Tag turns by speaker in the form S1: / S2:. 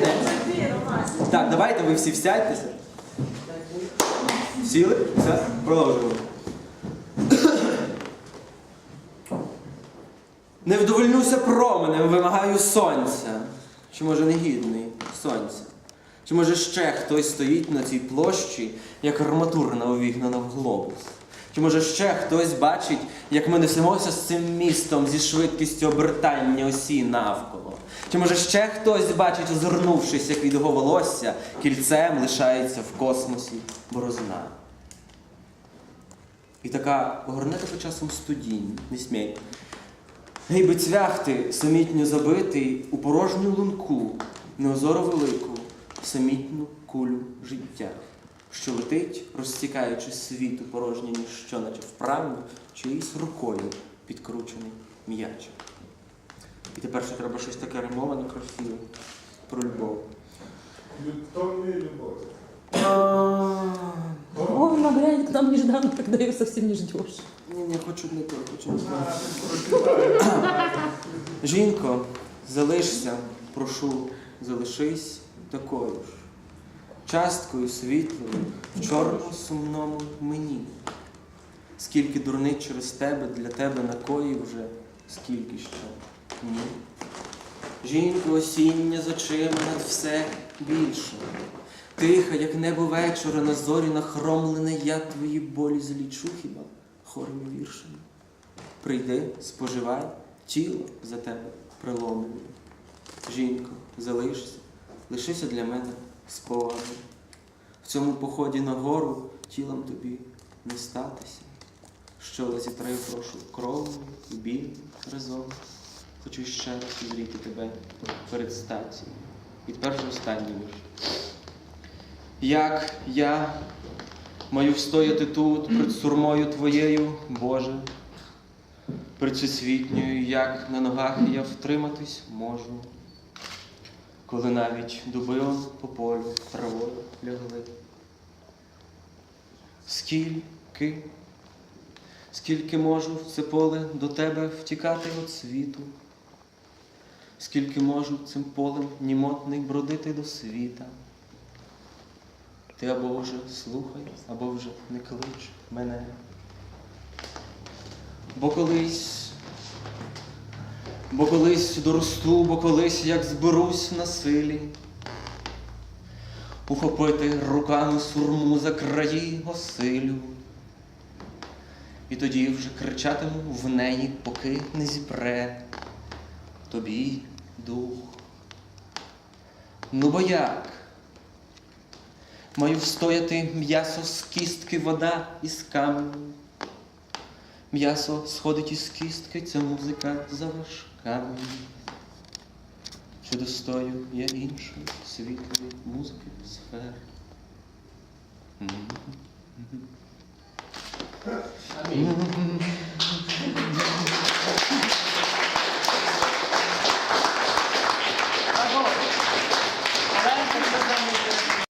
S1: кінець. Так, давайте ви всі всядьтеся. Сіли? Все, продовжуємо. Не вдовольнюся променем, вимагаю сонця. Чи може негідний сонця? Чи може ще хтось стоїть на цій площі, як арматурна увігнана в глобус? Чи може ще хтось бачить, як ми несемося з цим містом зі швидкістю обертання осі навколо? Чи може ще хтось бачить, озирнувшись, як від його волосся, кільцем лишається в космосі борозна? І така огорне тебе часом студінь, не смій. Гей би цвяхти, самітньо забитий у порожню лунку, неозоро велику, самітну кулю життя, що летить, розтікаючи світу порожнє ніщо, наче вправно, чиїсь рукою підкручений м'яч. І тепер ще треба щось таке римоване красиве про любов.
S2: Любовь и любовь.
S1: А,
S3: Ой, нагрянет к нам нежданно, когда ее совсем не ждешь.
S1: Ні, не хочу не то, хочу не. Жінко, залишся, прошу, залишись такою ж, часткою світлою в чорному сумному мені. Скільки дурниць через тебе для тебе накоїв вже, скільки ще ні. Жінко, осіння з очима над все більше. Тиха, як небо вечора, на зорі нахромлене, я твої болі злічу хіба хорими віршами. Прийди, споживай, тіло за тебе приломлене. Жінко, залишся, лишися для мене спогадом. В цьому поході на гору тілом тобі не статися. Що лазітраю прошу кров'ю і біль разом. Хочу ще раз зріти тебе перед стацією. І тепер же останній вірш. Як я маю встояти тут перед сурмою твоєю, Боже, перед всесвітньою, як на ногах я втриматись можу, коли навіть дуби он по полю травою лягли. Скільки, скільки можу в це поле до тебе втікати від світу, скільки можу цим полем німотний бродити до світа. Ти або вже слухай, або вже не клич мене. Бо колись, бо колись доросту, бо колись як зберусь на силі, ухопити руками сурму за краї осилю. І тоді вже кричатиму в неї, поки не зіпре тобі дух. Ну бо як? Маю встояти м'ясо з кістки, вода із каменю. М'ясо сходить із кістки, це музика за важками. Чи достою я іншої світлої музики сфер?